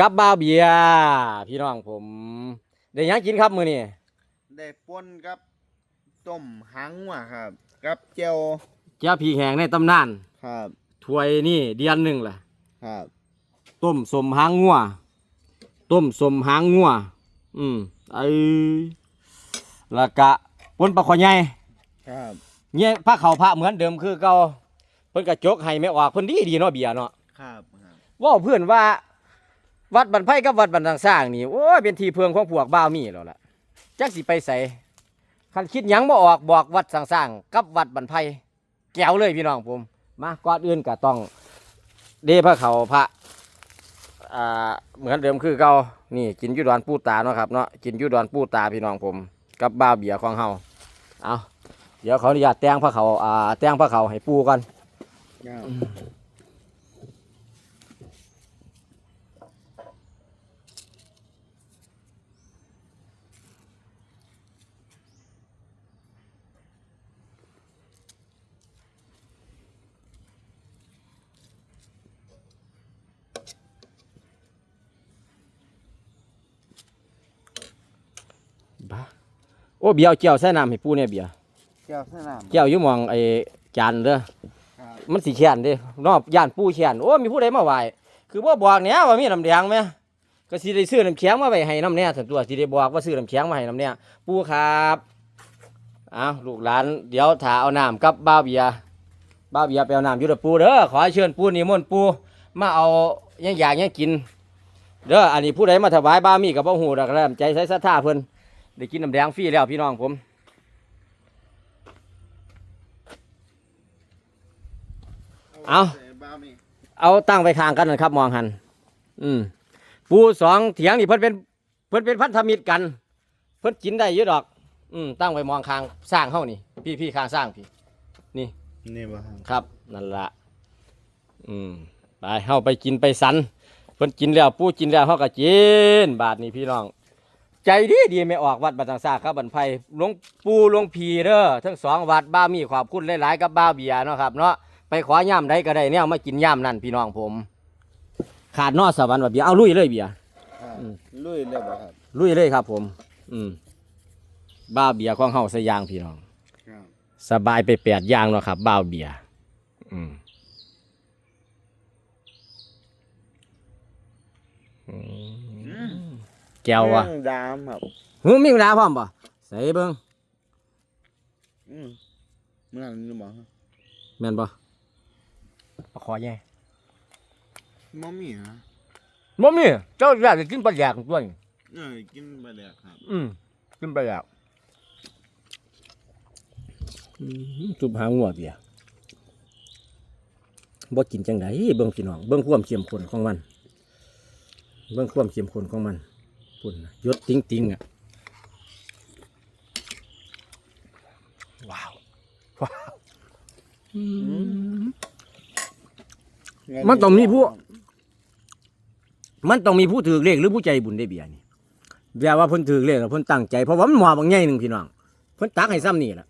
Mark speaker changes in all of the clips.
Speaker 1: กับบ้าวเบียร์พี่น้องผมได้หยังกินครับมื้อนี้
Speaker 2: ได้ป่นกับต้มหางหัวครับ กับเจียว
Speaker 1: เจ้าผีแหงในตำนาน
Speaker 2: ครับ
Speaker 1: ถ้วยนี่เดือนหนึงล่ะ
Speaker 2: ครับ
Speaker 1: ต้มสมหางงัวต้มสมหางงัวอืมไอ้แล้วก็ปนปลาขอใหญ่
Speaker 2: ครับ
Speaker 1: เนี่ยพระเขาพระเหมือนเดิมคือเก่าเพิ่นก็จกให้ไม่ออกเพิ่นดีดีเนาะเบียร์เนาะ
Speaker 2: ครับครับ
Speaker 1: เว่าเพื่อนว่า วัดบันไพกับวัดบันทางสร้างนี่โอ้ยเป็นทีเพิงของพวกบ้าวมีแล้วล่ะจักสิไปใส่คันคิดหยังบ่ออกบอกวัดสร้างๆกับวัดบันไพแก้วเลยพี่น้องผมมาก่อนอื่นก็ต้องเดพระเขาพระอ่าเหมือนเดิมคือเก่านี่กินยุดอนปูตาเนาะครับเนาะกินยุดอนปูตาพี่น้องผม กับบ้าเบียร์ของเฮาเอาเดี๋ยวเขาอนุญาตแต่งพระเขาอ่าแต่งพระเขาให้ปูก่อน โอ้เบียร์เอาเจียวใส่น้ำให้ปูเนี่ยเบียร์
Speaker 2: เจียวสนาม
Speaker 1: เจียวอยู่หมองไอ้จานเด้อ
Speaker 2: ครับ
Speaker 1: มันสีแขนเด้นอกย่านปูแขนโอ้มีผู้ใดมาไหวคือบ่บอกแหน่ว่ามีน้ำแดงไหมก็สิได้ซื้อน้ำแข็งมาไว้ให้น้ำแหน่ส่วนตัวสิได้บอกว่าซื้อน้ำแข็งมาให้น้ำแหน่ปูครับอ้าวลูกหลานเดี๋ยวถาเอาน้ำกับบ้าวเบียร์บ้าวเบียร์ไปเอาน้ำอยู่เด้อปูเด้อขอเชิญปูนิมนต์ปูมาเอาหยังอยากหยังกิน เด้ออันนี้ผู้ใดมาถวายบ้ามีกับบ่ฮู้ดอกแล้วใจใส่ศรัทธาเพิ่น ได้กินน้ำแดงฟรีแล้วพี่น้องผมเอา
Speaker 2: ใส่บ้ามี
Speaker 1: เอาตั้งไปข้างกันนะครับ มองหัน อืมปูสองเถียงนี่เพิ่นเป็น เพิ่นเป็นพันธมิตรกัน เพิ่นกินได้เยอะดอก อืมตั้งไว้มองข้างสร้างเฮานี่ พี่พี่ข้างสร้างพี่
Speaker 2: นี่บ่ครับ
Speaker 1: ครับนั่นละอืมไปเฮาไปกินไปสันเพิ่นกินแล้วปูกินแล้วเฮาก็กิน บาทนี้พี่น้อง ใจดีดีไม่ออกวัดบัดตังซาครับบันไพหลวงปูหลวงพีเด้อทั้งสองวัดบ้ามีขอบคุณหลายๆกับบ้าเบียร์เนาะครับเนาะไปขอย่ำใดก็ได้เนี่ยมากินย่ำนั่นพี่น้องผม ขาดนอสวรรค์ว่าเบียร์เอาลุยเลยเบียร์
Speaker 2: ครับ
Speaker 1: อืม
Speaker 2: ลุยเลยบ่ครับ
Speaker 1: ลุยเลยครับผม อืมบ้าเบียร์ของเฮาสยางพี่น้อง
Speaker 2: ครับ
Speaker 1: สบายไปแปดอย่างเนาะครับบ้าวเบียร์อืมอืม แก้ววะ
Speaker 2: เครื่องดามครับ
Speaker 1: หูมีเวลาพร้อมป่ะใส่เบิ้ง
Speaker 2: อืมเมื่อนั้นนี่บ่ครับ
Speaker 1: แม่นป่ะขอแย่
Speaker 2: บ่มีฮะ
Speaker 1: บ่มีเจ้าอยากจะกินปลาแดกตัวนี้
Speaker 2: เออกินไปแล้วครับ
Speaker 1: อืมกินปลาแดกจุบหางหัวเบียร์บ่กินจังไดเบิ่งพี่น้อง เบิ่งความเข้มข้นของมัน เบิ่งความเข้มข้นของมัน ปุ่นน่ะยศติ้งติงๆอะ ว้าว ว้าวมันต้องมีผู้มันต้องมีผู้ถือเลขหรือผู้ใจบุญได้เบียร์นี่เบียร์ว่าเพิ่นถือเลขแล้วเพิ่นตั้งใจเพราะว่ามันหมอบางใหญ่หนึ่งพี่น้องเพิ่นตักให้ซ้ำนี่แหละ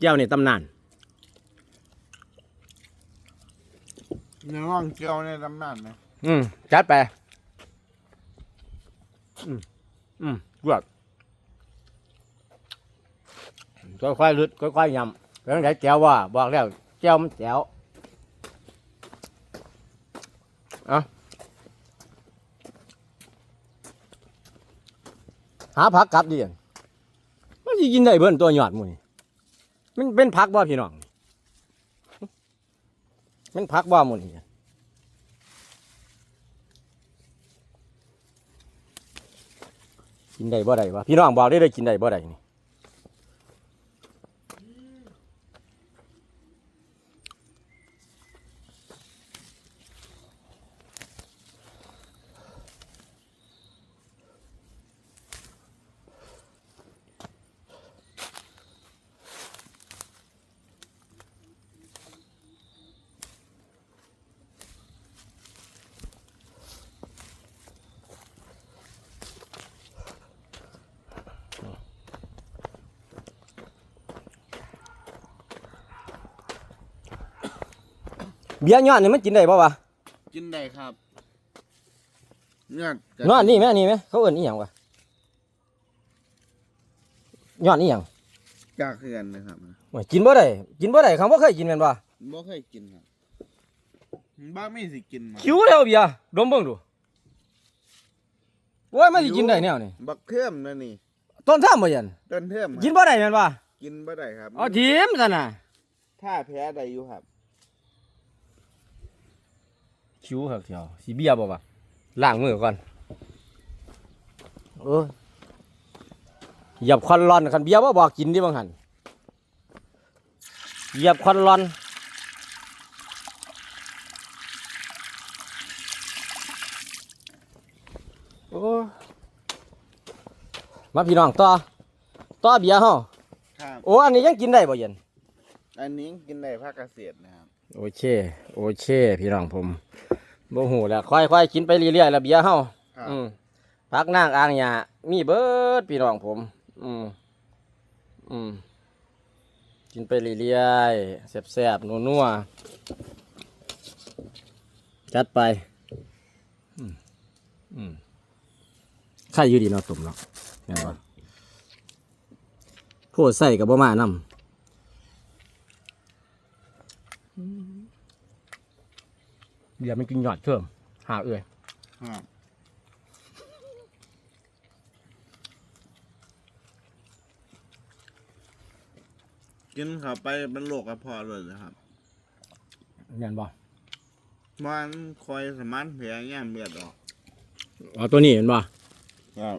Speaker 1: แก้วนี่ตำนาน
Speaker 2: เนื้อว่างเจียวในตำนานนะ
Speaker 1: อืมจัดไป อืมอืมรวดค่อยๆลึดค่อยๆยำแล้วไหนแก้วว่าบอกแล้วแก้วมันแจวอาหาผักกลับดิมันสิกินได้เบิ่นตัวหยอดมูนี่มันเป็นผักบ่พี่น้องมันผักบ่หมูนี่ กินได้บ่ได้วะพี่น้องบอกได้เลยกินได้บ่ได้นี่ เบียร์ย้อนนี่มันกินได้บ่วะ
Speaker 2: กินได้ครับยอดกระ
Speaker 1: นอนนี่ไหมนี่ไหมเขาเอิ้นอีหยังวะยอดอีหยัง
Speaker 2: จากเขื่อนนะครับ
Speaker 1: โอ้ยกินบ่ได้กินบ่ได้คำว่าเคยกินแม่นบ่
Speaker 2: บ่เคยกินครับบ้าไม่สิกินมา
Speaker 1: คิวแล้วเบียร์ดมเบิ่งดูโอ้ยมันสิกินได้แนวนี่
Speaker 2: บักเทิมนั่นนี่
Speaker 1: ต้นท่ามบ่ยัน
Speaker 2: ต้นเทิม
Speaker 1: กินบ่ได้แม่นบ่
Speaker 2: กินบ่ได้ครับ
Speaker 1: เอาทีมซั่นน่ะ
Speaker 2: ถ้าแพ้ได้อยู่ครับ
Speaker 1: คิวครับเที่ยวสิเบียร์บ่วะล้างมือก่อนเออเหยียบควันร้อนคันเบียร์บ่บอกกินดิบางหันเหยียบควันร้อนโอ้มาพี่น้องต่อต่อเบียร์เฮา
Speaker 2: ครับ
Speaker 1: โอ้อันนี้ยังกินได้บ่เย็น
Speaker 2: อันนี้กินได้ภาคเกษตรนะครับ
Speaker 1: โอเค โอเค พี่น้องผม บ่หูแล้วค่อยๆกินไปเรื่อยๆแล้วเบียร์เฮา
Speaker 2: ครับ
Speaker 1: อืมพักนางอ่างหยามีเบิดพี่น้องผม อืมอืมกินไปเรื่อยๆแซ่บๆนัวๆจัดไป อืมอืมใครอยู่ดีเนาะสมเนาะเห็นปะโพดใส่กับบ่มานำ เดี๋ยวมันกินหยอดเพิ่มหาเอ้ย
Speaker 2: ครับกินเข้าไปเป็นโรคกระเพาะเลยนะครับ
Speaker 1: เห็นบ่
Speaker 2: มันคอยสมานแผลแง่มเลือดออก
Speaker 1: เอาตัวนี้เห็นบ่
Speaker 2: ครับ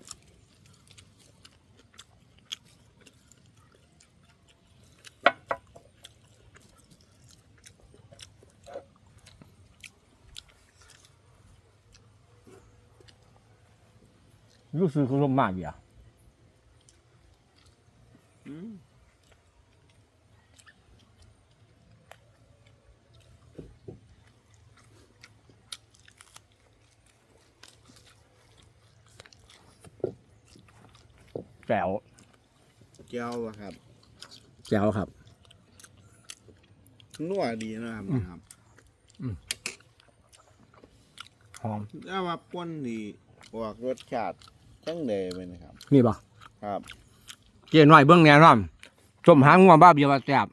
Speaker 1: รู้สึกคุณลมมากเดียว
Speaker 2: อืม
Speaker 1: แจ๋ว
Speaker 2: แก้วอะครับ
Speaker 1: แจ๋วครับ
Speaker 2: นัวดีนะครับนะครับ
Speaker 1: หอม
Speaker 2: ถ้าว่าป้นดีออกรสชาติ จังเดยไปนะครับ
Speaker 1: นี่บ่
Speaker 2: ครับ
Speaker 1: เกี่ยหน่อยเบื้องแน่นอนชมหางงัวบ้าเบียร์ว่าแซ่บ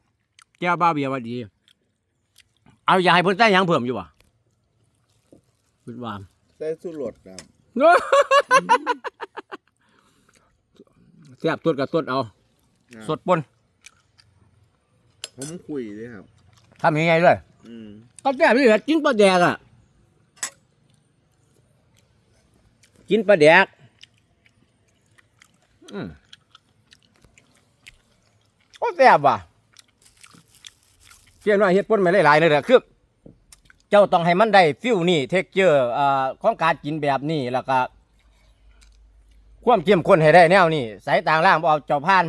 Speaker 1: แก้วบ้าเบียร์ว่าดี เอาอย่าให้เพิ่นใส่หยังเพิ่มอยู่บ่คิดว่า
Speaker 2: ใส่สุรสครับ
Speaker 1: แซ่บสดกับสดเอา
Speaker 2: ครับ
Speaker 1: สดปน
Speaker 2: ผมคุยเลยครับ
Speaker 1: ทำยังไงด้วย
Speaker 2: อืม
Speaker 1: ก็แซ่บนี่แหละกินปลาแดกอะกินปลาแดกอืมก็แซ่บว่ะเกี่ยหน่อยเฮ็ดปนไม่หลายๆเลยแหละคือเจ้าต้องให้มันได้ฟิลนี่เทคเจอร์อ่าของการกินแบบนี้แล้วก็ความเข้มข้นให้ได้แนวนี้สายต่างล่างบ่เอาเจ้าพาน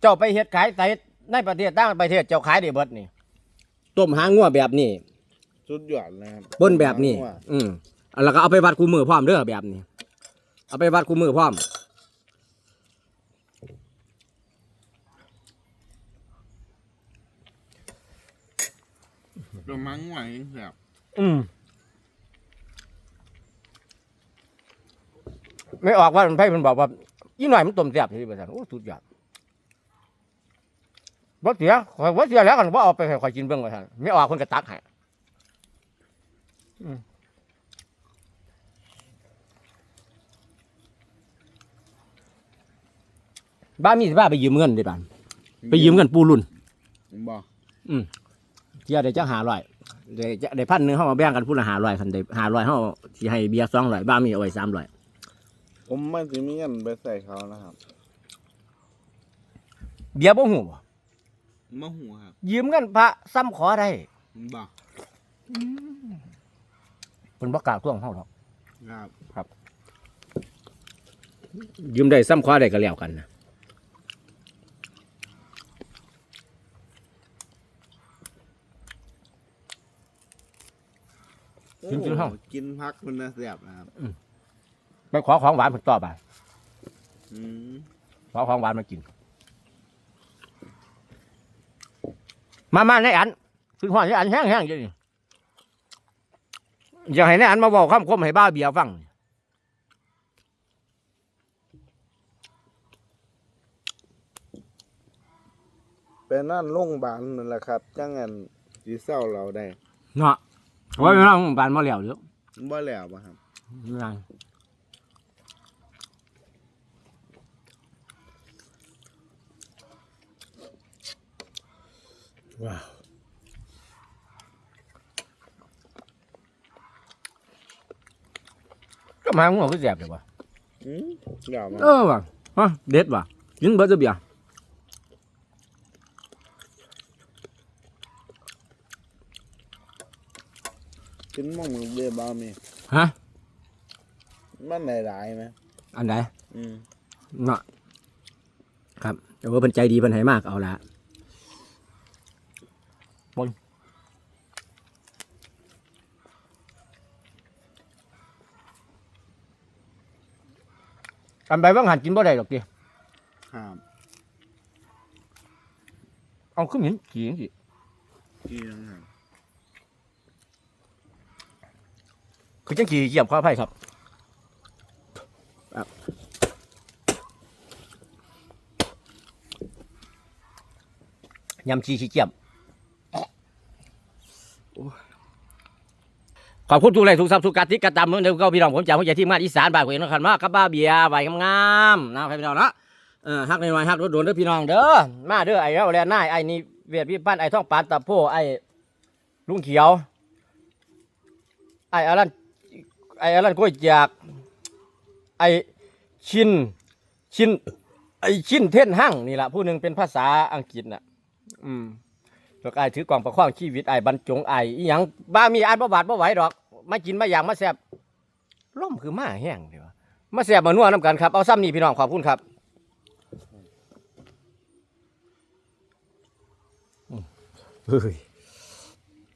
Speaker 1: เจ้าไปเฮ็ดขายใส่ในประเทศต่างประเทศเจ้าขายได้เบิดนี่ต้มหางงัวแบบนี้
Speaker 2: สุดยอดนะครับ
Speaker 1: บนแบบนี้
Speaker 2: ว่า
Speaker 1: อืมแล้วก็เอาไปวัดคู่มือพร้อมเด้อแบบนี้ เอาไปวัดคู่มือพร้อม
Speaker 2: ตัวมังไหวครับ
Speaker 1: อืมไม่ออกว่ามันไพ่มันบอกว่ายี่หน่อยมันต้มแซ่บที่ประสานโอ้สุดยอดบ่เสียข่อยบ่เสียแล้วกันว่าเอาไปให้ข่อยกินเบิ่งว่าซั่นไม่ออกคนก็ตักให้อืมบ้านมีสิบ้าไปยืมเงินดิบ้านไปยืมเงินปูรุ่น
Speaker 2: ผมบอก
Speaker 1: เที่ยวได้จักหาร้อยได้จะได้พันหนึ่งเขามาแบ่งกันพูดละหาร้อยคันได้หาร้อยเขาสิให้เบียร์สองร้อยบ้ามีเอาไว้สามร้อย
Speaker 2: ผมมันจะมีเงินไปใส่เขานะครับ
Speaker 1: เบียร์บ่หูบ่
Speaker 2: มะหูครับ
Speaker 1: ยืมเงินพระซ้ำขอได้
Speaker 2: ผมบอก
Speaker 1: เพิ่นบ่กล้าทวงเฮาหรอก
Speaker 2: ครับ
Speaker 1: ยืมได้ซ้ำขอได้ก็แล้วกันนะ เฮา
Speaker 2: กินพักคุณนะเสียบนะครับ
Speaker 1: ไปขอของหวานเพิ่ต่อไปขอของหวานมากิน มามาในอันคือหวานในอันแห้งๆอยู่นี่อยากให้ในอันมาบอกคำคมให้บ้าเบียฟัง
Speaker 2: เป็นนั่นโรงบานนั่นแหละครับจังงั้นสิเศร้าเราได้
Speaker 1: เนาะ เพราะว่าเราบานมาแล้วเด้อ
Speaker 2: บ่แล้วบ่ครับ
Speaker 1: นั่นว้าวก็มาหัวก็แสบเลยว่ะ
Speaker 2: อืมแล้ว
Speaker 1: เออว่ะฮะเด็ดว่ะกินเบิร์ดเบียร์
Speaker 2: กินหม่องมือเบี้ยบ่มี
Speaker 1: ฮะ
Speaker 2: มันหลายๆไหม
Speaker 1: อันไหน
Speaker 2: อืม
Speaker 1: เนาะครับ แต่ว่าเป็นใจดีเป็นไหมากเอาละบนอันใบว่างหันกินบ่ได้หรอกดิ
Speaker 2: ครับ
Speaker 1: เอาขึ้นเห็นขี้จังสิ
Speaker 2: ที่นั่นครั
Speaker 1: คือจังขี้เกียบข้อไผ่ครับครับยำชีขี้เกียบโอ้ยขอบคุณทุกแรงทุกทรัพย์ทุกการที่กระทำเมื่อเดิมก็พี่น้องผมจากผู้ใหญ่ที่มาอีสานบ้านผมเองนะครับมากับบ้าเบียร์ใบงามๆนะพี่น้องเนาะเออฮักหน่อยๆฮักโดนๆเด้อพี่น้องเด้อมาเด้อไอ้เราแลนายไอ้นี่เวียดพี่ปั้นไอ้ท่องปานตะโพไอ้ลุงเขียวไอ้อารัน ไอ้อารันกล้วยจากไอ้ชินชินไอ้ชินเท่นหั่งนี่แหละผู้หนึ่งเป็นภาษาอังกฤษน่ะ อืมแล้วก็ไอ้ถือกล่องประคองชีวิตไอ้บรรจงไอ้อีหยังบ้ามีอ่านประบาดบ่ไหวดอกมากินมาอย่างมาแซ่บล่มคือมาแห้งเดียวมาแซ่บมานัวน้ำกันครับเอาซ้ำนี่พี่น้องขอบคุณครับอืมเฮ้ย